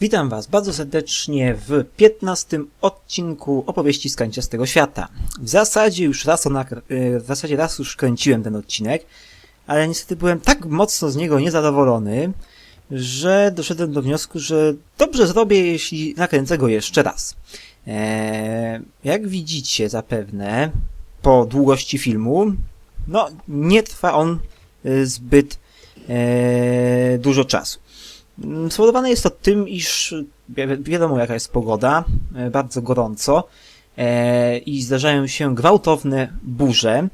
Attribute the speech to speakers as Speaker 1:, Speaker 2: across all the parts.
Speaker 1: Witam Was bardzo serdecznie w 15 odcinku opowieści z kanciastego świata. W zasadzie już raz, o nakr- y, w zasadzie raz już kręciłem ten odcinek, ale niestety byłem tak mocno z niego niezadowolony, że doszedłem do wniosku, że dobrze zrobię, jeśli nakręcę go jeszcze raz. Eee, jak widzicie zapewne, po długości filmu, no nie trwa on y, zbyt e, dużo czasu. Mm, Spowodowane jest to tym, iż wi- wiadomo jaka jest pogoda, e, bardzo gorąco e, i zdarzają się gwałtowne burze,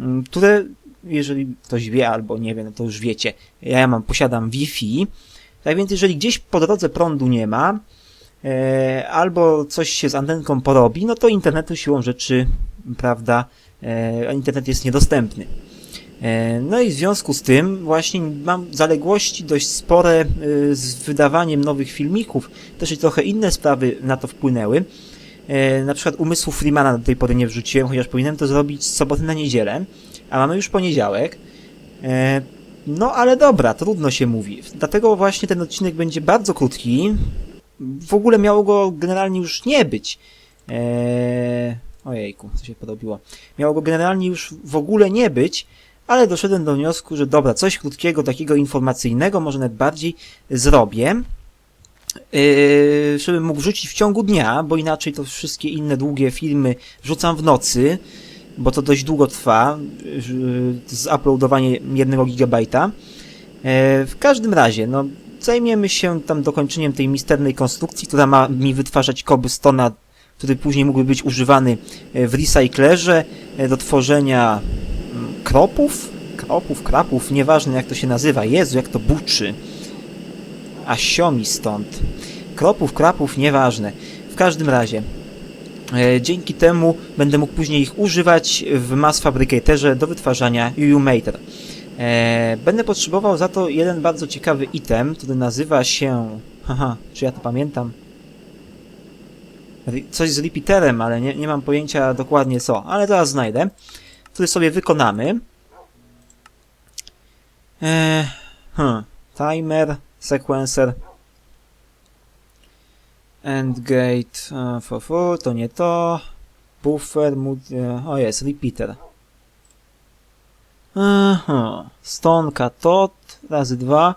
Speaker 1: m, które jeżeli ktoś wie albo nie wie, no to już wiecie, ja mam, posiadam Wi-Fi, tak więc jeżeli gdzieś po drodze prądu nie ma, e, albo coś się z antenką porobi, no to internetu siłą rzeczy, prawda, internet jest niedostępny. E, No i w związku z tym właśnie mam zaległości dość spore y, z wydawaniem nowych filmików. Też i trochę inne sprawy na to wpłynęły. E, Na przykład umysłu Freemana do tej pory nie wrzuciłem, chociaż powinienem to zrobić z soboty na niedzielę. A mamy już poniedziałek. E, No ale dobra, trudno się mówi. Dlatego właśnie ten odcinek będzie bardzo krótki. W ogóle miało go generalnie już nie być. Eee, ojejku, co się podobiło. Miało go generalnie już w ogóle nie być, ale doszedłem do wniosku, że dobra, coś krótkiego, takiego informacyjnego, może nawet bardziej zrobię, yy, żebym mógł wrzucić w ciągu dnia, bo inaczej to wszystkie inne długie filmy wrzucam w nocy, bo to dość długo trwa, yy, zuploadowanie jednego gigabajta. Yy, w każdym razie, no, zajmiemy się tam dokończeniem tej misternej konstrukcji, która ma mi wytwarzać cobblestona, który później mógłby być używany yy, w recyclerze yy, do tworzenia kropów? Kropów, krapów, nieważne jak to się nazywa. Jezu, jak to buczy. A siomi stąd. Kropów, krapów, nieważne. W każdym razie, e, dzięki temu będę mógł później ich używać w Mass Fabricatorze do wytwarzania UU-Mater. E, będę potrzebował za to jeden bardzo ciekawy item, który nazywa się... Haha, czy ja to pamiętam? Coś z repeaterem, ale nie, nie mam pojęcia dokładnie co, ale zaraz znajdę. Który sobie wykonamy. Eee, hmm. Timer, sequencer, endgate, e, fu, to nie to. Buffer, mood, e, o jest, repeater. Aha, stone cathode, razy dwa.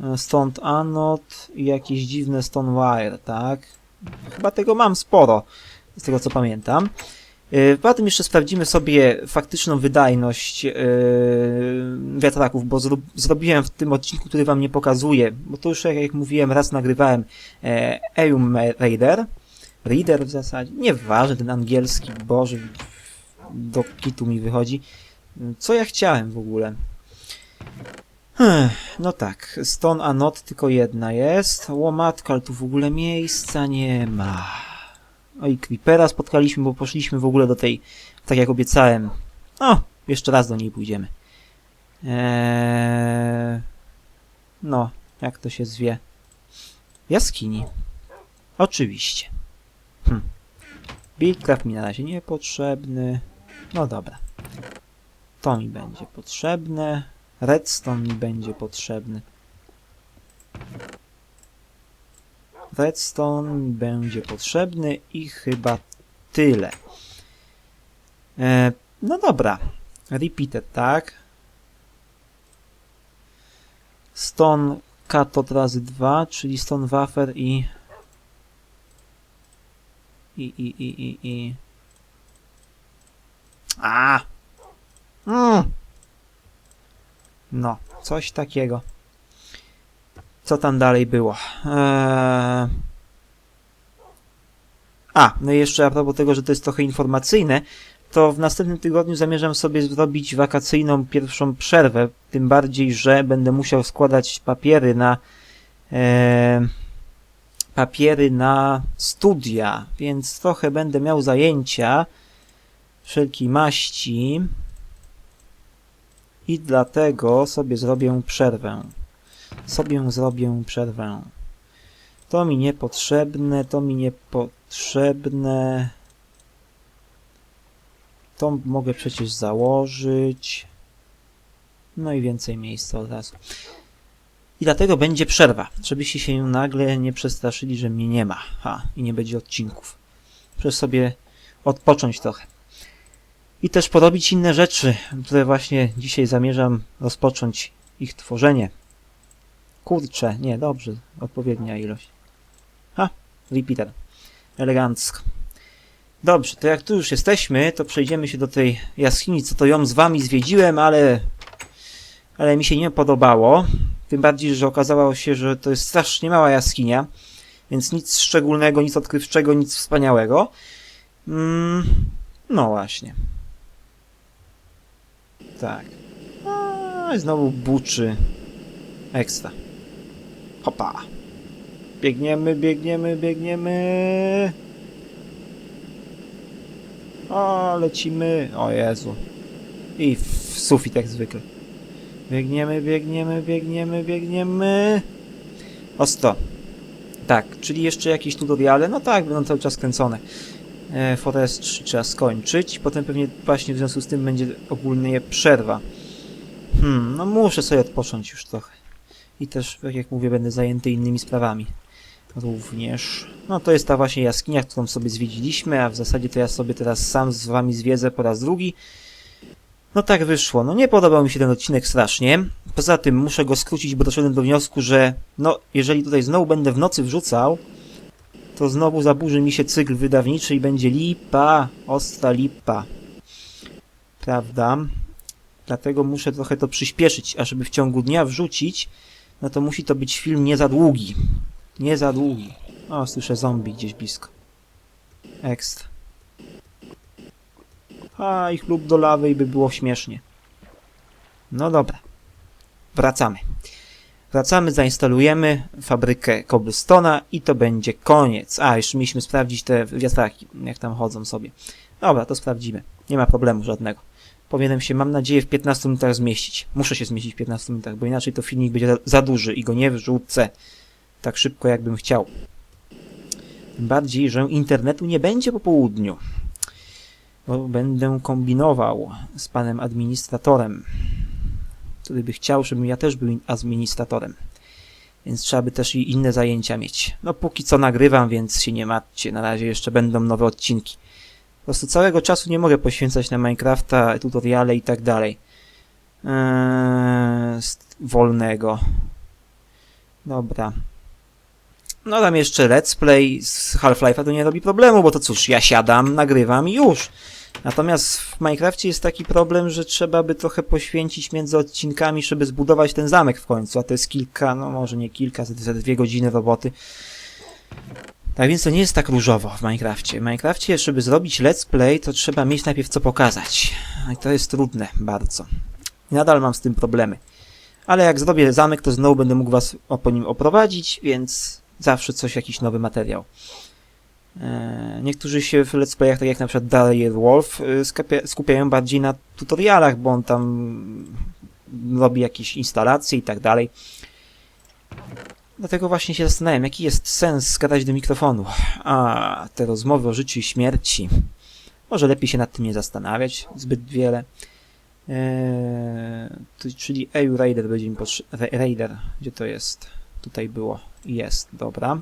Speaker 1: E, Stone anode i jakieś dziwne stone wire, tak? Chyba tego mam sporo, z tego co pamiętam. Yy, Poza tym jeszcze sprawdzimy sobie faktyczną wydajność yy, wiatraków, bo zro zrobiłem w tym odcinku, który wam nie pokazuję, bo to już jak, mówiłem, raz nagrywałem e, Eum Raider, Reader w zasadzie, nieważne, ten angielski, boże, do kitu mi wychodzi. Co ja chciałem w ogóle? No tak, Stone Anot tylko jedna jest, łomatka, ale tu w ogóle miejsca nie ma. Oj, Creepera spotkaliśmy, bo poszliśmy w ogóle do tej, tak jak obiecałem. O, jeszcze raz do niej pójdziemy. Eee, no, jak to się zwie? Jaskini. Oczywiście. Hm. Buildcraft mi na razie niepotrzebny. No dobra. To mi będzie potrzebne. Redstone mi będzie potrzebny. Redstone będzie potrzebny i chyba tyle. E, no dobra. Repeated, tak? Stone cathode razy 2, czyli stone wafer i i i i i i a mm. no coś takiego co tam dalej było? Eee... A, no i jeszcze a propos tego, że to jest trochę informacyjne, to w następnym tygodniu zamierzam sobie zrobić wakacyjną pierwszą przerwę, tym bardziej, że będę musiał składać papiery na eee... papiery na studia, więc trochę będę miał zajęcia wszelkiej maści i dlatego sobie zrobię przerwę sobie zrobię przerwę. To mi niepotrzebne, to mi niepotrzebne. To mogę przecież założyć. No i więcej miejsca od razu. I dlatego będzie przerwa, żebyście się nagle nie przestraszyli, że mnie nie ma. Ha, i nie będzie odcinków. Muszę sobie odpocząć trochę. I też porobić inne rzeczy, które właśnie dzisiaj zamierzam rozpocząć ich tworzenie. Kurczę, nie, dobrze, odpowiednia ilość. Ha, repeater. Elegancko. Dobrze, to jak tu już jesteśmy, to przejdziemy się do tej jaskini, co to ją z wami zwiedziłem, ale ale mi się nie podobało. Tym bardziej, że okazało się, że to jest strasznie mała jaskinia, więc nic szczególnego, nic odkrywczego, nic wspaniałego. Mm, no właśnie. Tak. A, znowu buczy. Ekstra. Hopa. Biegniemy, biegniemy, biegniemy. O, lecimy. O Jezu. I w sufit jak zwykle. Biegniemy, biegniemy, biegniemy, biegniemy. O 100. Tak, czyli jeszcze jakieś tutoriale. No tak, będą cały czas kręcone. E, Forest 3 trzeba skończyć. Potem pewnie właśnie w związku z tym będzie ogólnie przerwa. Hmm, no muszę sobie odpocząć już trochę. I też, tak jak mówię, będę zajęty innymi sprawami. Również. No to jest ta właśnie jaskinia, którą sobie zwiedziliśmy, a w zasadzie to ja sobie teraz sam z wami zwiedzę po raz drugi. No tak wyszło. No nie podobał mi się ten odcinek strasznie. Poza tym muszę go skrócić, bo doszedłem do wniosku, że no jeżeli tutaj znowu będę w nocy wrzucał, to znowu zaburzy mi się cykl wydawniczy i będzie lipa, ostra lipa. Prawda? Dlatego muszę trochę to przyspieszyć, a żeby w ciągu dnia wrzucić, no to musi to być film nie za długi. Nie za długi. O, słyszę zombie gdzieś blisko. Ekstra. A ich lub do lawy i by było śmiesznie. No dobra. Wracamy. Wracamy, zainstalujemy fabrykę Cobblestone'a i to będzie koniec. A, jeszcze mieliśmy sprawdzić te wiatraki, jak tam chodzą sobie. Dobra, to sprawdzimy. Nie ma problemu żadnego. Powinienem się, mam nadzieję, w 15 minutach zmieścić. Muszę się zmieścić w 15 minutach, bo inaczej to filmik będzie za duży i go nie wrzucę tak szybko, jakbym chciał. Tym bardziej, że internetu nie będzie po południu bo będę kombinował z panem administratorem, który by chciał, żebym ja też był administratorem. Więc trzeba by też i inne zajęcia mieć. No póki co nagrywam, więc się nie martwcie, na razie jeszcze będą nowe odcinki. Prostu całego czasu nie mogę poświęcać na Minecrafta, tutoriale i tak dalej. Eee, wolnego. Dobra. No tam jeszcze let's play z Half-Life'a to nie robi problemu, bo to cóż, ja siadam, nagrywam i już. Natomiast w Minecrafcie jest taki problem, że trzeba by trochę poświęcić między odcinkami, żeby zbudować ten zamek w końcu, a to jest kilka, no może nie kilka, ze dwie godziny roboty. Tak więc to nie jest tak różowo w Minecrafcie. W Minecrafcie, żeby zrobić let's play, to trzeba mieć najpierw co pokazać. I to jest trudne bardzo. I nadal mam z tym problemy. Ale jak zrobię zamek, to znowu będę mógł was po nim oprowadzić, więc zawsze coś, jakiś nowy materiał. E, niektórzy się w let's playach, tak jak na przykład Darius Wolf, e, skupiają bardziej na tutorialach, bo on tam robi jakieś instalacje i tak dalej. Dlatego właśnie się zastanawiam, jaki jest sens gadać do mikrofonu. A, te rozmowy o życiu i śmierci. Może lepiej się nad tym nie zastanawiać zbyt wiele. Eee, to, czyli EU Raider będzie mi potrzebny. Raider, gdzie to jest? Tutaj było. Jest, dobra.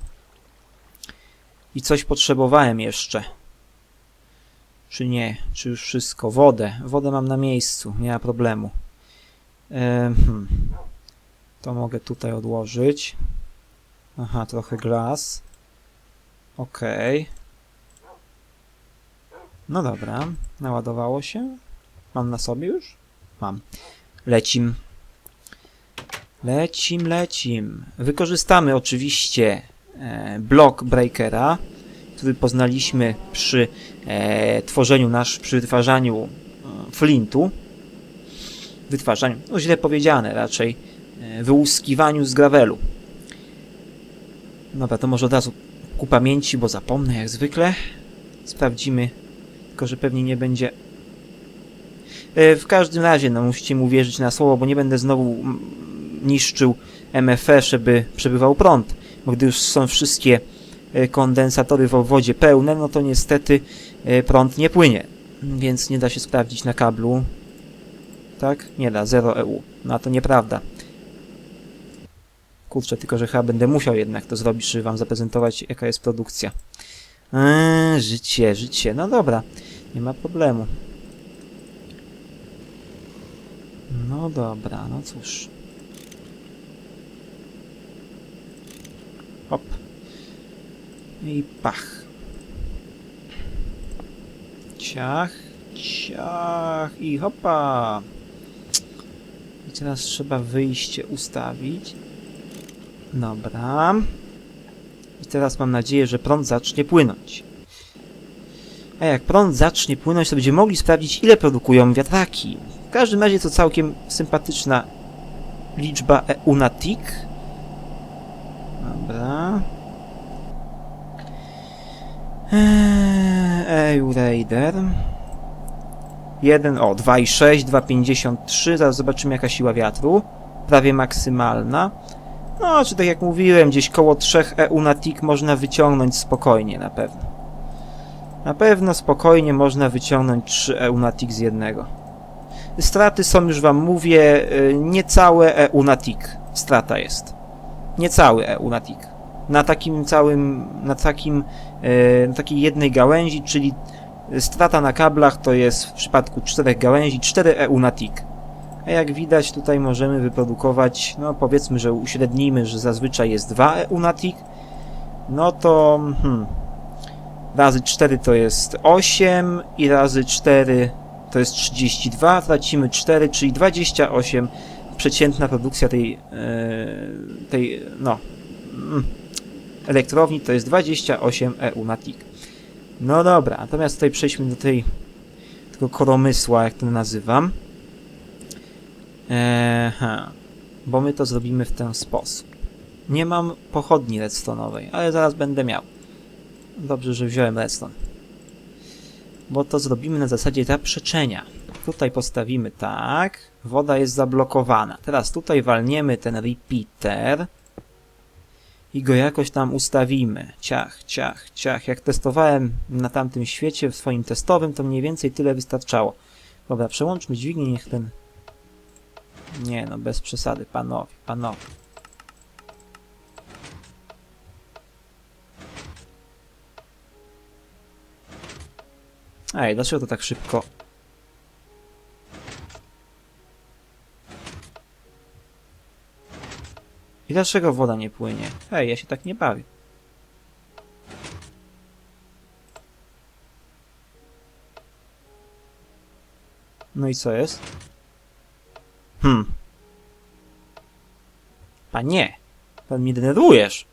Speaker 1: I coś potrzebowałem jeszcze. Czy nie? Czy już wszystko? Wodę. Wodę mam na miejscu. Nie ma problemu. hmm. To mogę tutaj odłożyć. Aha, trochę glas. Okej. Okay. No dobra. Naładowało się. Mam na sobie już? Mam. Lecim. Lecim, lecim. Wykorzystamy oczywiście E, blok breakera, który poznaliśmy przy e, tworzeniu nasz, przy wytwarzaniu e, flintu. Wytwarzaniu, no źle powiedziane raczej, e, wyłuskiwaniu z gravelu. Dobra, to może od razu ku pamięci, bo zapomnę jak zwykle. Sprawdzimy, tylko że pewnie nie będzie... E, w każdym razie, no musicie mu wierzyć na słowo, bo nie będę znowu niszczył MFE, żeby przebywał prąd bo gdy już są wszystkie e, kondensatory w obwodzie pełne, no to niestety e, prąd nie płynie, więc nie da się sprawdzić na kablu. Tak? Nie da, 0 EU. No to nieprawda. Kurczę, tylko że chyba będę musiał jednak to zrobić, żeby wam zaprezentować, jaka jest produkcja. Eee, życie, życie. No dobra, nie ma problemu. No dobra, no cóż. Hop. I pach. Ciach, ciach i hopa. I teraz trzeba wyjście ustawić. Dobra. I teraz mam nadzieję, że prąd zacznie płynąć. A jak prąd zacznie płynąć, to będziemy mogli sprawdzić, ile produkują wiatraki. W każdym razie to całkiem sympatyczna liczba EU na tick. Dobra. Eee, EU Raider. 1, o, 2,6, 2,53. Zaraz zobaczymy jaka siła wiatru. Prawie maksymalna. No, czy tak jak mówiłem, gdzieś koło 3 EU na tick można wyciągnąć spokojnie na pewno. Na pewno spokojnie można wyciągnąć 3 EU na tick z jednego. Straty są, już wam mówię, y, niecałe EU na tick. Strata jest. Niecały EU na tick. Na takim całym, na takim, y, na takiej jednej gałęzi, czyli strata na kablach to jest w przypadku czterech gałęzi 4 EU na tick. A jak widać tutaj możemy wyprodukować, no powiedzmy, że uśrednijmy, że zazwyczaj jest 2 EU na tick, no to hmm, razy 4 to jest 8 i razy 4 to jest 32, tracimy 4, czyli 28 przeciętna produkcja tej, e, tej no, mm, elektrowni to jest 28 EU na tick. No dobra, natomiast tutaj przejdźmy do tej tego koromysła, jak to nazywam. Eee. Bo my to zrobimy w ten sposób. Nie mam pochodni redstone'owej, ale zaraz będę miał. Dobrze, że wziąłem redstone. Bo to zrobimy na zasadzie zaprzeczenia. Tutaj postawimy tak. Woda jest zablokowana. Teraz tutaj walniemy ten repeater. I go jakoś tam ustawimy. Ciach, ciach, ciach. Jak testowałem na tamtym świecie, w swoim testowym, to mniej więcej tyle wystarczało. Dobra, przełączmy dźwignię, niech ten nie no, bez przesady, panowie, panowie. Ej, dlaczego to tak szybko? I dlaczego woda nie płynie? Ej, ja się tak nie bawię. No i co jest? Hmm. Panie, pan mnie denerwujesz.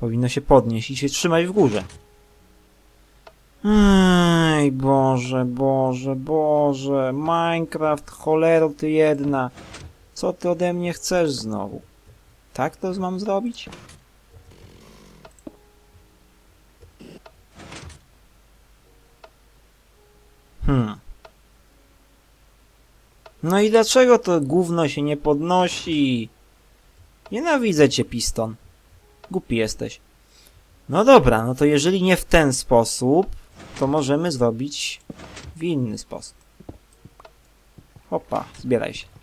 Speaker 1: Powinno się podnieść i się trzymać w górze. Ej, Boże, Boże, Boże. Minecraft, cholero ty jedna. Co ty ode mnie chcesz znowu? Tak to mam zrobić? Hmm. No i dlaczego to gówno się nie podnosi? Nienawidzę cię, Piston. Głupi jesteś. No dobra, no to jeżeli nie w ten sposób, to możemy zrobić w inny sposób. Hopa, zbieraj się.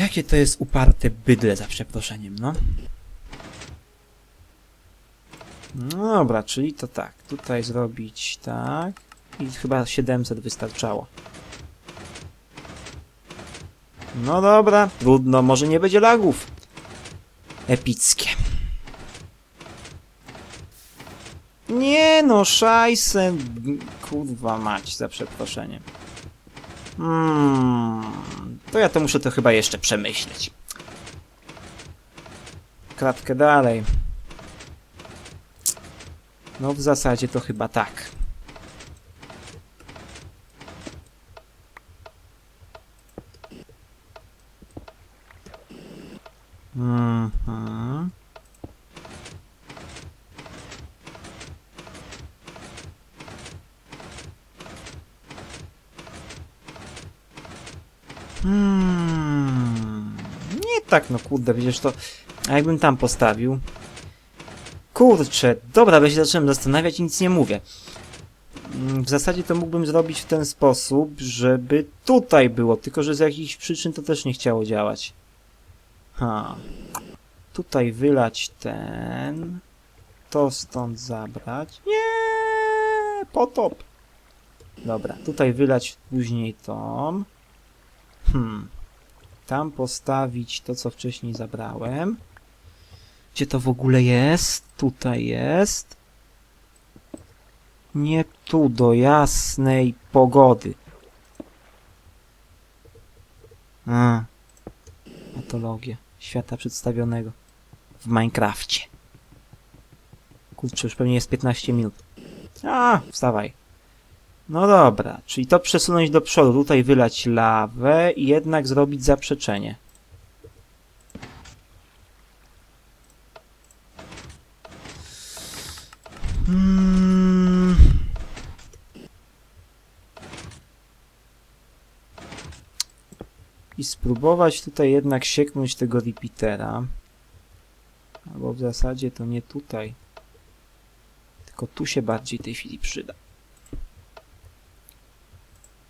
Speaker 1: Jakie to jest uparte bydle, za przeproszeniem, no. No dobra, czyli to tak. Tutaj zrobić tak. I chyba 700 wystarczało. No dobra, trudno, może nie będzie lagów. Epickie. Nie no, szajse. Kurwa mać, za przeproszeniem. Hmm, to ja to muszę to chyba jeszcze przemyśleć. Kratkę dalej. No w zasadzie to chyba tak. Mhm. Hmm. Nie tak, no kurde, widzisz to. A jakbym tam postawił? Kurczę, dobra, bo się zacząłem zastanawiać i nic nie mówię. Mm, W zasadzie to mógłbym zrobić w ten sposób, żeby tutaj było, tylko że z jakichś przyczyn to też nie chciało działać. Ha. Tutaj wylać ten. To stąd zabrać. Nie, potop. Dobra, tutaj wylać później tą. Hmm. Tam postawić to, co wcześniej zabrałem. Gdzie to w ogóle jest? Tutaj jest. Nie tu, do jasnej pogody. A. Patologia świata przedstawionego w Minecrafcie. Kurczę, już pewnie jest 15 minut. A, wstawaj. No dobra, czyli to przesunąć do przodu, tutaj wylać lawę i jednak zrobić zaprzeczenie. Hmm. I spróbować tutaj jednak sieknąć tego repeatera. Albo w zasadzie to nie tutaj. Tylko tu się bardziej tej chwili przyda.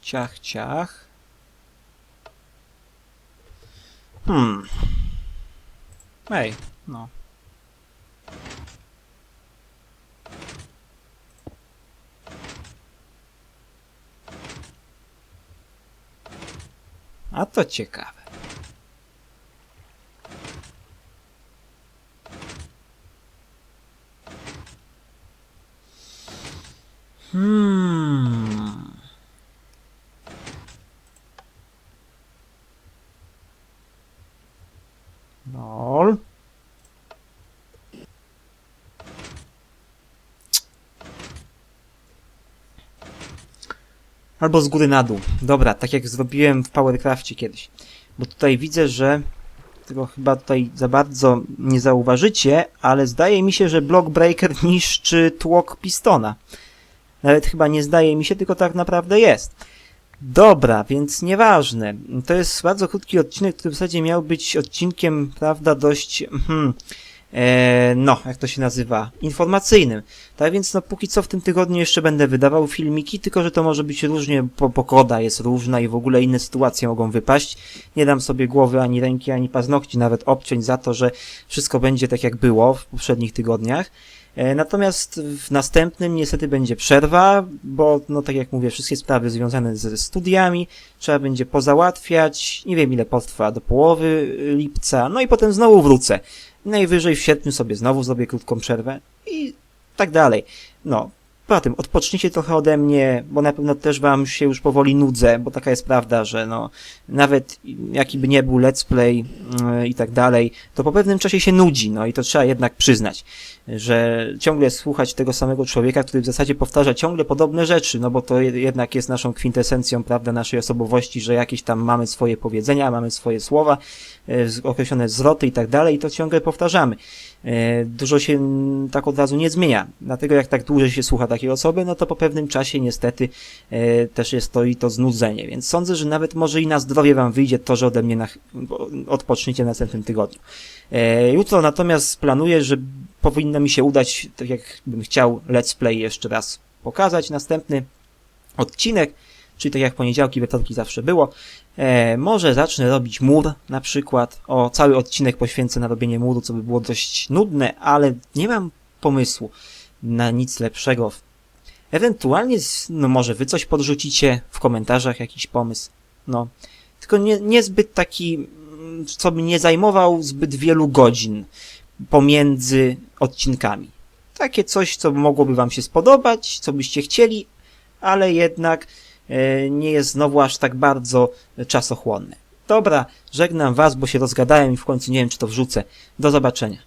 Speaker 1: Ciach, ciach. Hmm. Ej, no. A to ciekawe. Hmm. Lol. Albo z góry na dół. Dobra, tak jak zrobiłem w Powercrafcie kiedyś. Bo tutaj widzę, że tego chyba tutaj za bardzo nie zauważycie, ale zdaje mi się, że Block Breaker niszczy tłok pistona. Nawet chyba nie zdaje mi się, tylko tak naprawdę jest. Dobra, więc nieważne. To jest bardzo krótki odcinek, który w zasadzie miał być odcinkiem, prawda, dość, hmm, no, jak to się nazywa, informacyjnym. Tak więc, no, póki co w tym tygodniu jeszcze będę wydawał filmiki, tylko że to może być różnie, bo pogoda jest różna i w ogóle inne sytuacje mogą wypaść. Nie dam sobie głowy ani ręki, ani paznokci nawet obciąć za to, że wszystko będzie tak jak było w poprzednich tygodniach. E, Natomiast w następnym niestety będzie przerwa, bo no tak jak mówię, wszystkie sprawy związane ze studiami trzeba będzie pozałatwiać. Nie wiem ile potrwa, do połowy lipca, no i potem znowu wrócę. Najwyżej w sierpniu sobie znowu zrobię krótką przerwę i tak dalej. No, poza tym odpocznijcie trochę ode mnie, bo na pewno też wam się już powoli nudzę, bo taka jest prawda, że no, nawet jaki by nie był let's play yy, i tak dalej, to po pewnym czasie się nudzi, no i to trzeba jednak przyznać, że ciągle słuchać tego samego człowieka, który w zasadzie powtarza ciągle podobne rzeczy, no bo to je- jednak jest naszą kwintesencją, prawda, naszej osobowości, że jakieś tam mamy swoje powiedzenia, mamy swoje słowa, yy, określone zwroty i tak dalej i to ciągle powtarzamy. E, Dużo się tak od razu nie zmienia. Dlatego jak tak dłużej się słucha takiej osoby, no to po pewnym czasie niestety e, też jest to i to znudzenie. Więc sądzę, że nawet może i na zdrowie wam wyjdzie to, że ode mnie na, odpoczniecie w następnym tygodniu. E, Jutro natomiast planuję, że powinno mi się udać, tak jak bym chciał, let's play jeszcze raz pokazać. Następny odcinek, czyli tak jak poniedziałki, we wtorki zawsze było. E, może zacznę robić mur na przykład. O, cały odcinek poświęcę na robienie muru, co by było dość nudne, ale nie mam pomysłu na nic lepszego. Ewentualnie, no może wy coś podrzucicie w komentarzach, jakiś pomysł. No, tylko nie, niezbyt taki, mm, co by nie zajmował zbyt wielu godzin pomiędzy odcinkami. Takie coś, co mogłoby wam się spodobać, co byście chcieli, ale jednak nie jest znowu aż tak bardzo czasochłonne. Dobra, żegnam was, bo się rozgadałem i w końcu nie wiem, czy to wrzucę. Do zobaczenia.